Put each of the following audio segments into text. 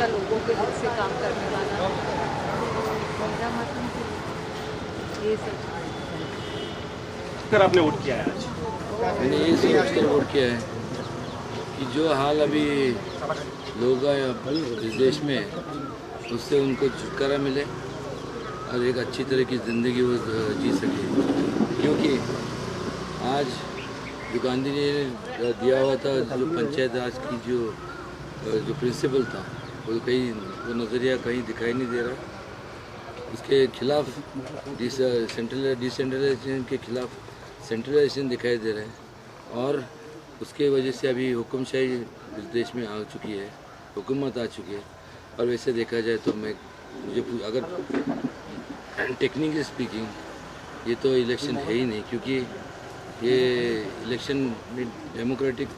हमेशा लोगों के दिल से काम करने वाला। मेरा ये सब आपने वोट किया है आज? मैंने ये सोचकर वोट किया है कि जो हाल अभी लोग इस देश में उससे उनको छुटकारा मिले और एक अच्छी तरह की ज़िंदगी वो जी सके। क्योंकि आज जो गांधी जी ने दिया हुआ था जो पंचायत राज की जो जो प्रिंसिपल था वो कहीं, वो नज़रिया कहीं दिखाई नहीं दे रहा। उसके खिलाफ सेंट्रल डिसेंट्रलाइजेशन के खिलाफ सेंट्रलाइजेशन दिखाई दे रहा है। और उसके वजह से अभी हुक्मशाही इस देश में आ चुकी है, हुकूमत आ चुकी है। और वैसे देखा जाए तो मैं, मुझे अगर टेक्निकली स्पीकिंग ये तो इलेक्शन है ही नहीं, क्योंकि ये इलेक्शन में डेमोक्रेटिक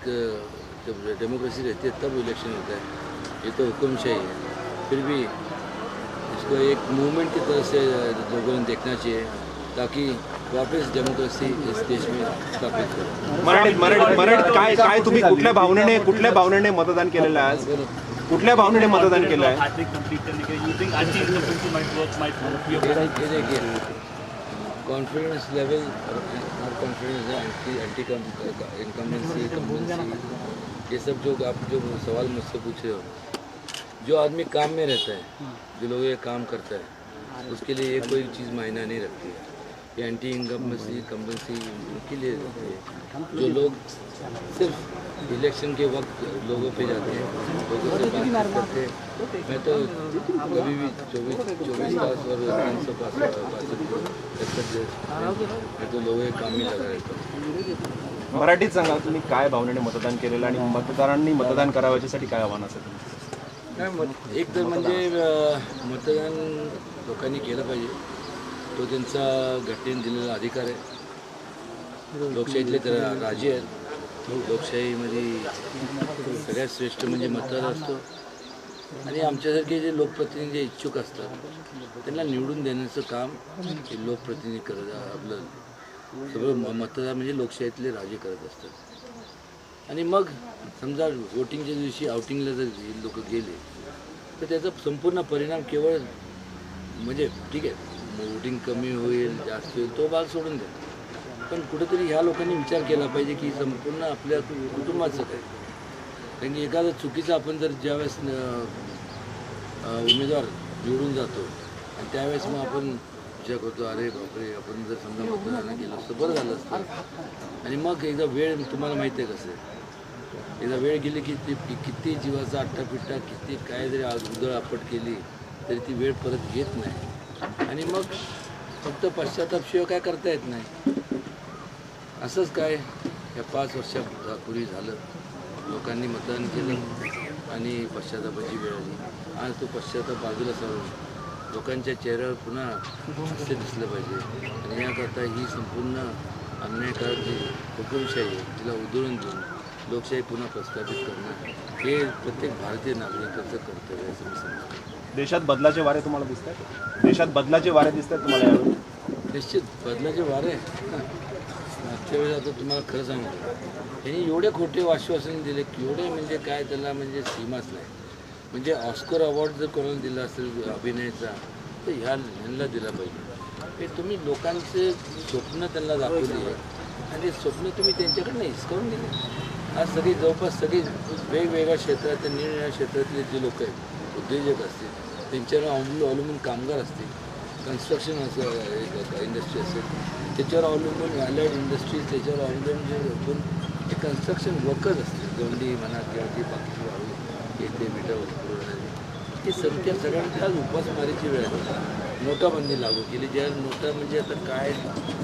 जब डेमोक्रेसी रहती है, तब इलेक्शन होता है। ये तो हुक्मशाही. है फिर भी इसको एक मूवमेंट की तरह से लोगों ने देखना चाहिए ताकि वापस डेमोक्रेसी इस देश में स्थापित हो। मराठीत मराठीत मराठीत काय काय तुम्ही कुठल्या भावनेने कुठल्या भावनेने मतदान केलेलं आहे आज? कुठल्या भावनेने मतदान केलं आहे? Hat-trick complete करने के you think anti-incumbency might work, might work your ये ये देखिए कॉन्फिडेंस लेवल कॉन्फिडेंस है एंटी इनकम्बेंसी कम्बेंसी ये सब जो आप जो सवाल मुझसे पूछ रहे हो जो आदमी काम में रहता है जो लोग ये काम करता है उसके लिए ये कोई चीज़ मायना नहीं रखती है। ये एंटी इनकम्बेंसी कम्बेंसी उनके लिए रहती है। जो लोग सिर्फ इलेक्शन के वक्त लोगों पे जाते हैं लोगों से बातचीत करते हैं। मैं तो कभी भी चौबीस चौबीस तास और तीन सौ पास मैं तो लोगों के काम में लगा रहता हूँ। मराठीत सांगा तुम्ही काय भावनेने मतदान केलेलं आणि मतदारांनी मतदान करावं याच्यासाठी काय आव्हान असेल काय मत- एक तर म्हणजे मतदान लोकांनी केलं पाहिजे. तो त्यांचा घटनेने दिलेला अधिकार आहे. लोकशाहीतले तर राजे आहेत. लोकशाहीमध्ये सगळ्यात श्रेष्ठ म्हणजे मतदार असतो. आणि आमच्यासारखे जे लोकप्रतिनिधी जे इच्छुक असतात त्यांना निवडून देण्याचं काम हे लोकप्रतिनिधी करत आपलं सगळं म- मतदार म्हणजे लोकशाहीतले राजे करत असतात. आणि मग समजा वोटिंगच्या दिवशी आउटिंगला जर लोक गेले तर त्याचा संपूर्ण परिणाम केवळ म्हणजे ठीक आहे वोटिंग कमी होईल जास्त होईल तो भाग सोडून द्या. पण कुठेतरी ह्या लोकांनी विचार केला पाहिजे की संपूर्ण आपल्या कुटुंबाचं काय? कारण की एखादं चुकीचं आपण जर ज्यावेळेस उमेदवार निवडून जातो आणि त्यावेळेस मग आपण विचार करतो अरे बापरे आपण जर समजा मतदान केलं असतं बरं झालं असतं. आणि मग एकदा वेळ तुम्हाला माहिती आहे कसं आहे? एकदा वेळ गेली की ती किती जीवाचा आट्टापिट्टा किती काय जरी आज उदळ आपट केली तरी ती वेळ परत घेत नाही. आणि मग फक्त पश्चातापशिवाय काय करता येत नाही. असंच काय या पाच वर्षापूर्वी झालं. लोकांनी मतदान केलं आणि पश्चातापाची वेळ आली. आज तो पश्चाताप बाजूला सारून लोकांच्या चेहऱ्यावर पुन्हा हास्य दिसलं पाहिजे. आणि याकरता ही संपूर्ण अन्यायकारक जी हुकुमशाही आहे तिला उधळून देऊन लोकशाही पुन्हा प्रस्थापित करणं हे प्रत्येक भारतीय नागरिकाचं कर्तव्य आहे असं मी समजतो देशात बदलाचे वारे तुम्हाला दिसत आहेत देशात बदलाचे वारे दिसत आहेत तुम्हाला यावेळी? निश्चित. बदलाचे वारे? मागच्या वेळेस आता तुम्हाला खरं सांगू त्यांनी एवढे खोटे आश्वासन दिले की एवढे म्हणजे काय त्याला म्हणजे सीमाच नाही. म्हणजे ऑस्कर अवॉर्ड जर कोणाला दिला असेल अभिनयाचा तर ह्या ह्यांना दिला पाहिजे. हे तुम्ही लोकांचे स्वप्न त्यांना दाखवली आणि स्वप्न तुम्ही त्यांच्याकडनं हिसकावून दिले. आज सगळी जवळपास सगळी वेगवेगळ्या क्षेत्रात निरनिळ्या क्षेत्रातले जे लोक आहेत उद्योजक असतील त्यांच्यावर अवलंबून अवलंबून कामगार असतील कन्स्ट्रक्शन असं इंडस्ट्री असेल त्याच्यावर अवलंबून अलाइड इंडस्ट्रीज त्याच्यावर अवलंबून जे आपण ते कन्स्ट्रक्शन वर्कर्स असतील गवंडी म्हणा किंवा ती बाकीची वाळू येते मीटर वस्तू ती संख्या सगळ्यांची आज उपासमारीची वेळ आहे. नोटाबंदी लागू केली ज्या नोटा म्हणजे आता काय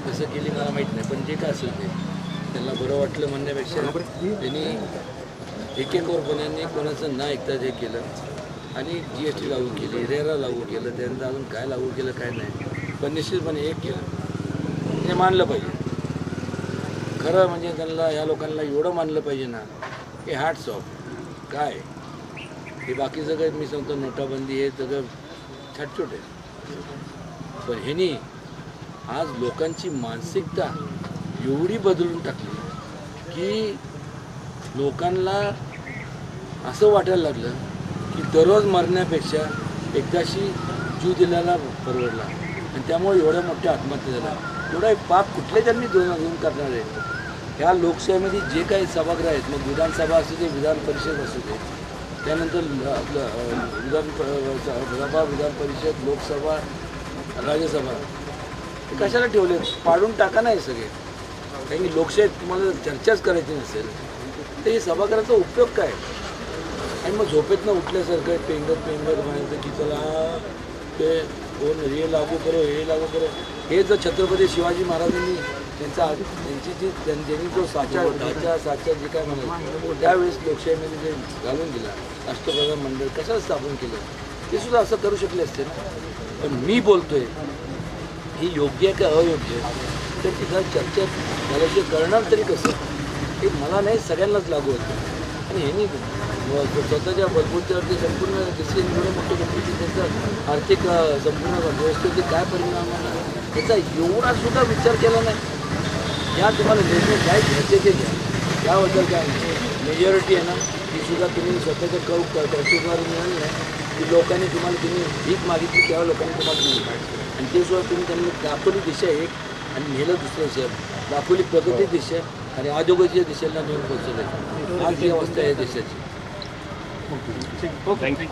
कसं केली मला माहीत नाही पण जे काय असेल ते. त्यांना बरं वाटलं म्हणण्यापेक्षा त्यांनी एक एक कोणाचं न ऐकता हे केलं आणि जी एस टी लागू केली रेरा लागू केलं त्यानंतर अजून काय लागू केलं काय नाही पण निश्चितपणे एक केलं. हे मानलं पाहिजे. खरं म्हणजे त्यांना या लोकांना एवढं मानलं पाहिजे ना की हार्ट्स ऑफ काय? हे बाकी सगळं मी सांगतो नोटाबंदी हे सगळं छटछोट आहे. पण ह्यानी आज लोकांची मानसिकता एवढी बदलून टाकली की लोकांना असं वाटायला लागलं की दररोज मरण्यापेक्षा एकदाशी जीव दिल्याला परवडला. आणि त्यामुळे एवढ्या मोठ्या आत्महत्या झाल्या. एवढा एक पाप कुठल्या जन्मी दोन दोन करणार आहे? ह्या लोकशाहीमध्ये जे काही सभागृह आहेत मग विधानसभा असू दे विधान परिषद असू दे त्यानंतर ल- आपलं विधान सभा विधान परिषद लोकसभा राज्यसभा कशाला ठेवले पाडून टाका नाही सगळे. कारण की लोकशाहीत तुम्हाला चर्चाच करायची नसेल तर हे सभागृहाचा उपयोग काय? आणि मग झोपेतनं उठल्यासारखं पेंगत पेंगत म्हणायचं की चला ते कोण हे लागू करो हे लागू करो. हे जर छत्रपती शिवाजी महाराजांनी त्यांचा त्यांची जी त्यांनी जो साचा ढाचा साचा जे काय म्हणायचं त्यावेळेस लोकशाहीमध्ये जे घालून दिला राष्ट्रप्रधान मंडळ कशाला स्थापन केलं? ते सुद्धा असं करू शकले असते ना. पण मी बोलतोय ही योग्य आहे का अयोग्य आहे? तर तिथं चर्चा झाल्याशिवाय करणार तरी कसं? हे मला नाही सगळ्यांनाच लागू होतं. आणि ह्यांनी स्वतःच्या बलबूत्यावरती संपूर्ण डिसिजन घेऊन मोठे घेतले त्यांचा आर्थिक संपूर्ण व्यवस्थेवरती काय परिणाम होणार? याचा एवढा सुद्धा विचार केला नाही. या तुम्हाला निर्णय काय घ्यायचे ते घ्या. त्याबद्दल काय मेजॉरिटी आहे ना ती सुद्धा तुम्ही स्वतःच्या कौ कर्तृत्वावर मिळाली नाही. की लोकांनी तुम्हाला तुम्ही भीक मागितली तेव्हा लोकांनी तुम्हाला दिली. आणि ते सुद्धा तुम्ही त्यांनी दाखवली दिशा एक आणि नेलं दुसऱ्या दिशा दाखवली प्रगती दिशा आणि अधोगतीच्या दिशेला नेऊन पोहोचवलं आज ही. अवस्था आहे देशाची. थँक्यू